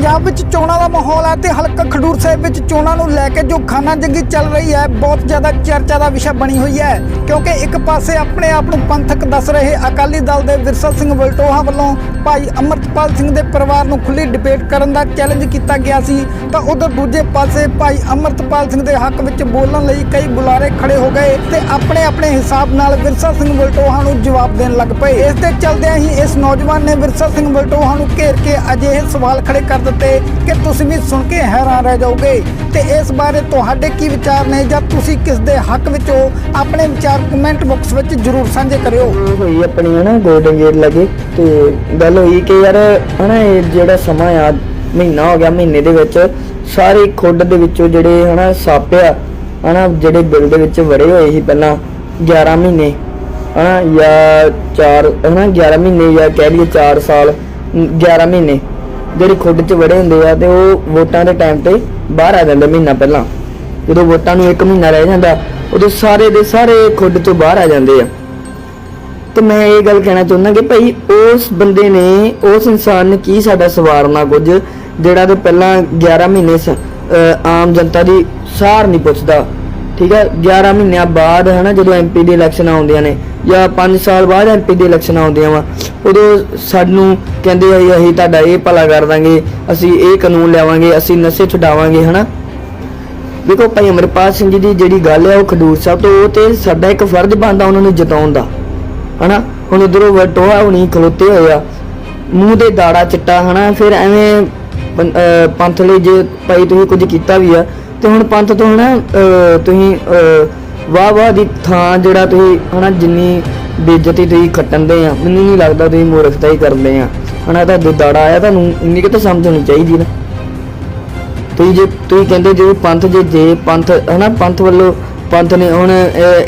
ਪੰਜਾਬ ਵਿੱਚ ਚੋਣਾਂ ਦਾ ਮਾਹੌਲ ਹੈ ਤੇ ਹਲਕਾ ਖਡੂਰ ਸਾਹਿਬ ਵਿੱਚ ਚੋਣਾਂ ਨੂੰ ਲੈ ਕੇ ਜੋ ਖਾਨਾ ਜੰਗੀ ਚੱਲ ਰਹੀ ਹੈ, ਬਹੁਤ ਜ਼ਿਆਦਾ ਚਰਚਾ ਦਾ ਵਿਸ਼ਾ ਬਣੀ ਹੋਈ ਹੈ। ਕਿਉਂਕਿ ਇੱਕ ਪਾਸੇ ਆਪਣੇ ਆਪ ਨੂੰ ਪੰਥਕ ਦੱਸ ਰਹੇ ਅਕਾਲੀ ਦਲ ਦੇ ਵਿਰਸਾ ਸਿੰਘ ਵਲਟੋਹਾ ਵੱਲੋਂ ਭਾਈ ਅਮਰਤਪਾਲ ਸਿੰਘ ਦੇ ਪਰਿਵਾਰ ਨੂੰ ਖੁੱਲੀ ਡਿਬੇਟ ਕਰਨ ਦਾ ਚੈਲੰਜ ਕੀਤਾ ਗਿਆ ਸੀ, ਤਾਂ ਉਧਰ ਦੂਜੇ ਪਾਸੇ ਭਾਈ ਅਮਰਤਪਾਲ ਸਿੰਘ ਦੇ ਹੱਕ ਵਿੱਚ ਬੋਲਣ ਲਈ ਕਈ ਬੁਲਾਰੇ ਖੜੇ ਹੋ ਗਏ ਤੇ ਆਪਣੇ ਆਪਣੇ ਹਿਸਾਬ ਨਾਲ ਵਿਰਸਾ ਸਿੰਘ ਵਲਟੋਹਾ ਨੂੰ ਜਵਾਬ ਦੇਣ ਲੱਗ ਪਏ। ਇਸ ਦੇ ਚਲਦਿਆਂ ਹੀ ਇਸ ਨੌਜਵਾਨ ਨੇ ਵਿਰਸਾ ਸਿੰਘ ਵਲਟੋਹਾ ਨੂੰ ਘੇਰ ਕੇ ਅਜਿਹੇ ਸਵਾਲ ਖੜੇ ਕਰ ਦਿੱਤੇ ਕਿ ਤੁਸੀਂ ਵੀ ਸੁਣ ਕੇ ਹੈਰਾਨ ਰਹਿ ਜਾਓਗੇ। ਤੇ ਇਸ ਬਾਰੇ ਤੁਹਾਡੇ ਕੀ ਵਿਚਾਰ ਨੇ ਜਾਂ ਤੁਸੀਂ ਕਿਸ ਦੇ ਹੱਕ ਵਿੱਚ ਹੋ? ਆਪਣੇ ਵਿਚਾਰ ਕਮੈਂਟ ਬਾਕਸ ਵਿੱਚ ਜਰੂਰ ਸਾਂਝੇ ਕਰਿਓ। ਹੋਈ ਆਪਣੀ ਹਨਾ ਗੋਲਡਨ ਗੇਟ ਲੱਗੇ ਤੇ ਗੱਲ ਹੋਈ ਕਿ ਯਾਰ ਹਨਾ ਇਹ ਜਿਹੜਾ ਸਮਾਂ ਆ, ਮਹੀਨਾ ਹੋ ਗਿਆ ਮਹੀਨੇ ਦੇ ਵਿੱਚ, ਸਾਰੇ ਖੁੱਡ ਦੇ ਵਿੱਚੋਂ ਜਿਹੜੇ ਹਨਾ ਸੱਪ ਆ, ਹਨਾ ਜਿਹੜੇ ਬਿਲ ਦੇ ਵਿੱਚ ਵੜੇ ਹੋਏ ਸੀ ਪਹਿਲਾਂ 11 ਮਹੀਨੇ, ਹਨਾ ਜਾਂ 4 ਹਨਾ 11 ਮਹੀਨੇ ਜਾਂ ਕਹਿ ਲਈਏ 4 ਸਾਲ 11 ਮਹੀਨੇ। ਜਿਹੜੇ ਖੁੱਡ 'ਚ ਵੜੇ ਹੁੰਦੇ ਆ ਤੇ ਉਹ ਵੋਟਾਂ ਦੇ ਟਾਈਮ ਤੇ ਬਾਹਰ ਆ ਜਾਂਦੇ ਮਹੀਨਾ ਪਹਿਲਾਂ। ਜਦੋਂ ਵੋਟਾਂ ਨੂੰ 1 ਮਹੀਨਾ ਰਹਿ ਜਾਂਦਾ, ਉਦੋਂ ਸਾਰੇ ਦੇ ਸਾਰੇ ਖੁੱਡ ਤੋਂ ਬਾਹਰ ਆ ਜਾਂਦੇ ਆ। ਤੇ ਮੈਂ ਇਹ ਗੱਲ ਕਹਿਣਾ ਚਾਹੁੰਦਾ ਕਿ ਭਾਈ ਉਸ ਬੰਦੇ ਨੇ, ਉਸ ਇਨਸਾਨ ਨੇ ਕੀ ਸਾਡਾ ਸਵਾਰਨਾ ਕੁਝ, ਜਿਹੜਾ ਤੇ ਪਹਿਲਾਂ 11 ਮਹੀਨੇ ਆਮ ਜਨਤਾ ਦੀ ਸਾਰ ਨਹੀਂ ਪੁੱਛਦਾ। ਠੀਕ ਹੈ 11 ਮਹੀਨਿਆਂ ਬਾਅਦ ਹਨਾ ਜਦੋਂ ਐਮਪੀ ਦੀ ਇਲੈਕਸ਼ਨ ਆਉਂਦੀਆਂ ਨੇ ਜਾਂ 5 ਸਾਲ ਬਾਅਦ ਐਮਪੀ ਦੀ ਇਲੈਕਸ਼ਨ ਆਉਂਦੀਆਂ ਵਾ, ਉਦੋਂ ਸਾਨੂੰ ਕਹਿੰਦੇ ਆ ਅਸੀਂ ਤੁਹਾਡਾ ਇਹ ਭਲਾ ਕਰ ਦਾਂਗੇ, ਅਸੀਂ ਇਹ ਕਾਨੂੰਨ ਲਿਆਵਾਂਗੇ, ਅਸੀਂ ਨਸ਼ੇ ਛਡਾਵਾਂਗੇ, ਹਨਾ? ਦੇਖੋ ਭਾਈ ਅਮਰਪਾਲ ਸਿੰਘ ਜੀ ਦੀ ਜਿਹੜੀ ਗੱਲ ਹੈ ਉਹ ਖਡੂਰ ਸਾਹਿਬ ਤੋਂ, ਉਹ ਤੇ ਸਾਡਾ ਇੱਕ ਫਰਜ਼ ਬਣਦਾ ਉਹਨਾਂ ਨੂੰ ਜਿਤਾਉਣ ਦਾ, ਹਨਾ? ਹੁਣ ਉਧਰੋਂ ਵਟੋਆ ਹੁਣੀ ਖਲੋਤੇ ਹੋਇਆ ਮੂੰਹ ਦੇ ਦਾੜਾ ਚਿੱਟਾ, ਹਨਾ? ਫਿਰ ਐਵੇਂ ਪੰਥ ਲਈ ਜੇ ਭਾਈ ਤੁਸੀਂ ਕੁਝ ਕੀਤਾ ਵੀ ਆ, ਤੇ ਹੁਣ ਪੰਥ ਤੋਂ ਹਨਾ, ਅਹ ਤੁਸੀਂ ਵਾਹ ਵਾਹ ਦੀ ਥਾਂ ਜਿਹੜਾ ਤੁਸੀਂ ਹਨਾ ਜਿੰਨੀ ਬੇਇੱਜ਼ਤੀ ਤੁਸੀਂ ਖੱਟਣ ਦੇ ਆ ਮੈਨੂੰ ਨਹੀਂ ਲੱਗਦਾ ਤੁਸੀਂ ਮੂਰਖਤਾ ਹੀ ਕਰਦੇ ਆ। ਹਨਾ ਤੁਹਾਡੇ ਦਾੜਾ ਆਇਆ ਤੁਹਾਨੂੰ ਇੰਨੀ ਕੁ ਤਾਂ ਸਮਝ ਹੋਣੀ ਚਾਹੀਦੀ ਨਾ। ਤੁਸੀਂ ਜੇ ਤੁਸੀਂ ਕਹਿੰਦੇ ਜੇ ਪੰਥ ਜੇ ਜੇ ਪੰਥ ਹਨਾ ਪੰਥ ਵੱਲੋਂ ਪੰਥ ਨੇ ਹੁਣ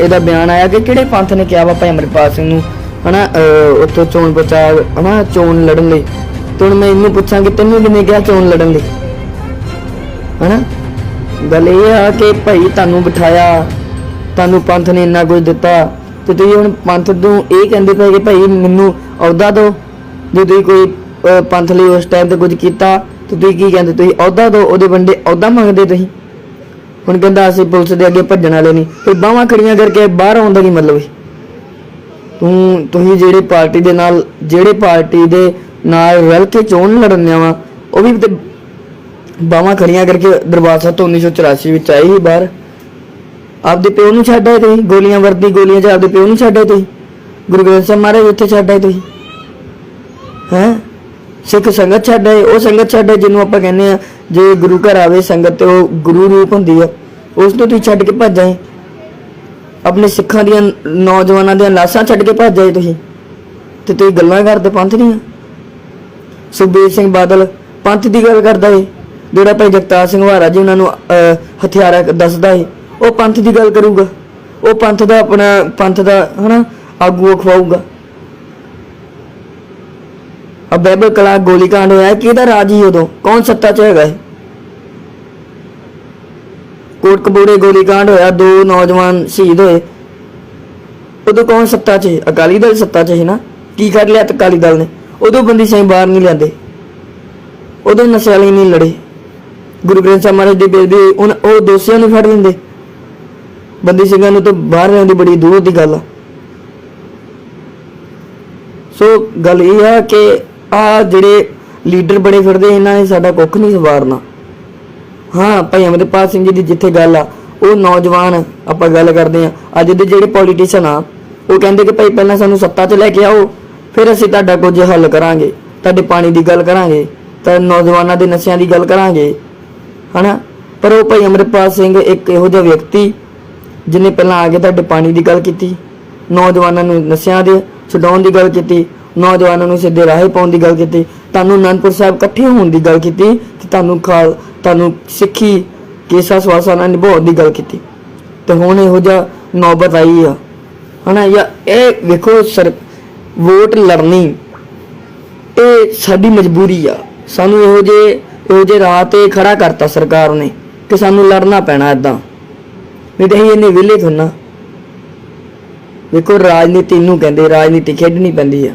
ਇਹਦਾ ਬਿਆਨ ਆਇਆ ਕਿ ਕਿਹੜੇ ਪੰਥ ਨੇ ਕਿਹਾ ਵਾ ਭਾਈ ਅਮਰਪਾਲ ਸਿੰਘ ਨੂੰ ਹਨਾ ਅਹ, ਉੱਥੋਂ ਚੋਣ ਪ੍ਰਚਾਰ ਹਨਾ ਚੋਣ ਲੜਨ ਲਈ। ਤੇ ਹੁਣ ਮੈਂ ਇਹਨੂੰ ਪੁੱਛਾਂ ਕਿ ਤੈਨੂੰ ਕਿਹਨੇ ਕਿਹਾ ਚੋਣ ਲੜਨ ਲਈ? ਹਨਾ? ਗੱਲ ਇਹ ਆ ਕਿ ਭਾਈ ਤੁਹਾਨੂੰ ਬਿਠਾਇਆ ਤੁਹਾਨੂੰ ਪੰਥ ਨੇ ਇੰਨਾ ਕੁਝ ਦਿੱਤਾ ਤੇ ਤੁਸੀਂ ਹੁਣ ਪੰਥ ਨੂੰ ਇਹ ਕਹਿੰਦੇ ਪਏ ਕਿ ਭਾਈ ਮੈਨੂੰ ਅਹੁਦਾ ਦਿਓ। ਜੇ ਤੁਸੀਂ ਕੋਈ ਪੰਥ ਲਈ ਉਸ ਟਾਈਮ ਤੇ ਕੁਝ ਕੀਤਾ, ਤੇ ਤੁਸੀਂ ਕੀ ਕਹਿੰਦੇ? ਤੁਸੀਂ ਅਹੁਦਾ ਦਿਓ, ਉਹਦੇ ਬੰਦੇ ਅਹੁਦਾ ਮੰਗਦੇ ਤੁਸੀਂ। ਹੁਣ ਕਹਿੰਦਾ ਅਸੀਂ ਪੁਲਿਸ ਦੇ ਅੱਗੇ ਭੱਜਣ ਵਾਲੇ ਨਹੀਂ। ਫਿਰ ਬਾਹਾਂ ਖੜੀਆਂ ਕਰਕੇ ਬਾਹਰ ਆਉਣ ਦਾ ਕੀ ਮਤਲਬ ਹੈ? ਤੂੰ, ਤੁਸੀਂ ਜਿਹੜੇ ਪਾਰਟੀ ਦੇ ਨਾਲ, ਜਿਹੜੇ ਪਾਰਟੀ ਦੇ ਨਾਲ ਰਲ ਕੇ ਚੋਣ ਲੜਨਿਆ ਵਾ ਉਹ ਵੀ ਤੇ ਬਾਹਾਂ ਖੜੀਆਂ ਕਰਕੇ ਦਰਬਾਰ ਸਾਹਿਬ ਤੋਂ 1984 ਵਿੱਚ ਆਏ ਸੀ ਬਾਹਰ। ਆਪਦੇ ਪਿਓ ਨੂੰ ਛੱਡ ਆਏ ਤੁਸੀਂ? ਗੋਲੀਆਂ ਵਰਦੀ ਗੋਲੀਆਂ ਚ ਆਪਦੇ ਪਿਓ ਨੂੰ ਛੱਡ ਆਏ ਤੁਸੀਂ? ਗੁਰੂ ਗ੍ਰੰਥ ਸਾਹਿਬ ਮਹਾਰਾਜ ਉੱਥੇ ਛੱਡ ਆਏ ਤੁਸੀਂ? ਹੈ? ਸਿੱਖ ਸੰਗਤ ਛੱਡ ਆਏ ਉਹ ਸੰਗਤ ਛੱਡ ਆਏ ਜਿਹਨੂੰ ਆਪਾਂ ਕਹਿੰਦੇ ਆ ਜੇ ਗੁਰੂ ਘਰ ਆਵੇ ਸੰਗਤ ਤੇ ਉਹ ਗੁਰੂ ਰੂਪ ਹੁੰਦੀ ਆ ਉਸ ਨੂੰ ਤੁਸੀਂ ਛੱਡ ਕੇ ਭੱਜ ਆਏ। ਆਪਣੇ ਸਿੱਖਾਂ ਦੀਆਂ ਨੌਜਵਾਨਾਂ ਦੀਆਂ ਲਾਸ਼ਾਂ ਛੱਡ ਕੇ ਭੱਜ ਆਏ ਤੁਸੀਂ। ਤੇ ਤੁਸੀਂ ਗੱਲਾਂ ਕਰਦੇ ਪੰਥ ਦੀਆਂ। ਸੁਖਬੀਰ ਸਿੰਘ ਬਾਦਲ ਪੰਥ ਦੀ ਗੱਲ ਕਰਦਾ ਏ। ਜਿਹੜਾ ਭਾਈ ਜਗਤਾਰ ਸਿੰਘ ਹਵਾਰਾ ਜੀ ਉਹਨਾਂ ਨੂੰ ਅਹ, ਹਥਿਆਰਾ ਦੱਸਦਾ ਏ। ਉਹ ਪੰਥ ਦੀ ਗੱਲ ਕਰੂਗਾ। ਉਹ ਪੰਥ ਦਾ ਆਪਣਾ, ਪੰਥ ਦਾ ਹਨਾ, ਆਗੂ ਖਵਾਊਗਾ। ਆ ਬੈਬਲ ਕਲਾ ਗੋਲੀकांड ਹੋਇਆ, ਕਿਹਦਾ ਰਾਜ ਹੀ ਉਦੋਂ? ਕੌਣ ਸੱਤਾ 'ਚ ਹੈਗਾ ਹੈ ਕੋਟਕਪੂਰੇ ਗੋਲੀकांड ਹੋਇਆ, ਦੋ ਨੌਜਵਾਨ ਸ਼ਹੀਦ ਹੋਏ। ਉਦੋਂ ਕੌਣ ਸੱਤਾ 'ਚ ਅਕਾਲੀ ਦਲ ਸੱਤਾ 'ਚ ਹੈ ਨਾ। ਕੀ ਕਰ ਲਿਆ ਅਕਾਲੀ ਦਲ ਨੇ? ਉਦੋਂ ਬੰਦੀ ਸਿੰਘ ਬਾਹਰ ਨਹੀਂ ਲਿਆਂਦੇ। ਉਦੋਂ ਨਸ਼ਿਆਲੀ ਨਹੀਂ ਲੜੇ। ਗੁਰੂ ਗ੍ਰੰਥ ਸਾਹਿਬ ਮਹਾਰਾਜ ਦੀ ਬੇਦਬੀ ਉਹ ਦੋਸ਼ੀਆਂ ਨੂੰ ਫੜ ਲੈਂਦੇ। ਬੰਦੀ ਸਿੰਘਾਂ ਨੂੰ ਤਾਂ ਬਾਹਰ ਰਹਿਣ ਦੀ ਬੜੀ ਦੂਰ ਦੀ ਗੱਲ ਆ। ਸੋ ਗੱਲ ਇਹ ਆ ਕਿ ਆ ਜਿਹੜੇ ਲੀਡਰ ਬੜੇ ਫਿਰਦੇ, ਇਹਨਾਂ ਨੇ ਸਾਡਾ ਕੁੱਖ ਨਹੀਂ ਸਵਾਰਨਾ। ਹਾਂ, ਭਾਈ ਅਮਰਪਾਲ ਸਿੰਘ ਜੀ ਦੀ ਜਿੱਥੇ ਗੱਲ ਆ, ਉਹ ਨੌਜਵਾਨ ਆਪਾਂ ਗੱਲ ਕਰਦੇ ਆ ਅੱਜ ਦੇ ਜਿਹੜੇ ਪੋਲੀਟੀਸ਼ੀਅਨ ਆ, ਉਹ ਕਹਿੰਦੇ ਕਿ ਭਾਈ ਪਹਿਲਾਂ ਸਾਨੂੰ ਸੱਤਾ 'ਚ ਲੈ ਕੇ ਆਓ, ਫਿਰ ਅਸੀਂ ਤੁਹਾਡਾ ਕੁਝ ਹੱਲ ਕਰਾਂਗੇ, ਤੁਹਾਡੇ ਪਾਣੀ ਦੀ ਗੱਲ ਕਰਾਂਗੇ, ਤਾਂ ਨੌਜਵਾਨਾਂ ਦੇ ਨਸ਼ਿਆਂ ਦੀ ਗੱਲ ਕਰਾਂਗੇ। ਹਨਾ? ਪਰ ਉਹ ਭਾਈ ਅਮਰਪਾਲ ਸਿੰਘ ਇੱਕ ਇਹੋ ਜਿਹਾ ਵਿਅਕਤੀ ਜਿਹਨੇ ਪਹਿਲਾਂ ਆ ਕੇ ਤੁਹਾਡੇ ਪਾਣੀ ਦੀ ਗੱਲ ਕੀਤੀ, ਨੌਜਵਾਨਾਂ ਨੂੰ ਨਸ਼ਿਆਂ ਦੇ ਛਡਾਉਣ ਦੀ ਗੱਲ ਕੀਤੀ, ਨੌਜਵਾਨਾਂ ਨੂੰ ਸਿੱਧੇ ਰਾਹੇ ਪਾਉਣ ਦੀ ਗੱਲ ਕੀਤੀ, ਤੁਹਾਨੂੰ ਅਨੰਦਪੁਰ ਸਾਹਿਬ ਇਕੱਠੇ ਹੋਣ ਦੀ ਗੱਲ ਕੀਤੀ ਤੇ ਤੁਹਾਨੂੰ ਖਾਲ, ਤੁਹਾਨੂੰ ਸਿੱਖੀ, ਕੇਸਾ ਸਵਾਸਾ ਨਾਲ ਨਿਭਾਉਣ ਦੀ ਗੱਲ ਕੀਤੀ। ਤੇ ਹੁਣ ਇਹੋ ਜਿਹਾ ਨੌਬਤ ਆਈ ਆ। ਹਨਾ, ਜਾਂ ਇਹ ਵੇਖੋ ਸਰ, ਵੋਟ ਲੜਨੀ, ਇਹ ਸਾਡੀ ਮਜਬੂਰੀ ਆ। ਸਾਨੂੰ ਇਹੋ ਜੇ ਇਹੋ ਜੇ ਰਾਹ ਤੇ ਖੜਾ ਕਰਤਾ ਸਰਕਾਰ ਨੇ ਕਿ ਸਾਨੂੰ ਲੜਨਾ ਪੈਣਾ ਇਦਾਂ ਨਹੀਂ ਤੇ ਅਸੀਂ ਇੰਨੇ ਵਿਲੇ ਥੋਨਾ ਵੇਖੋ ਰਾਜਨੀਤੀ ਨੂੰ ਕਹਿੰਦੇ ਰਾਜਨੀਤੀ ਖੇਡਣੀ ਪੈਂਦੀ ਆ।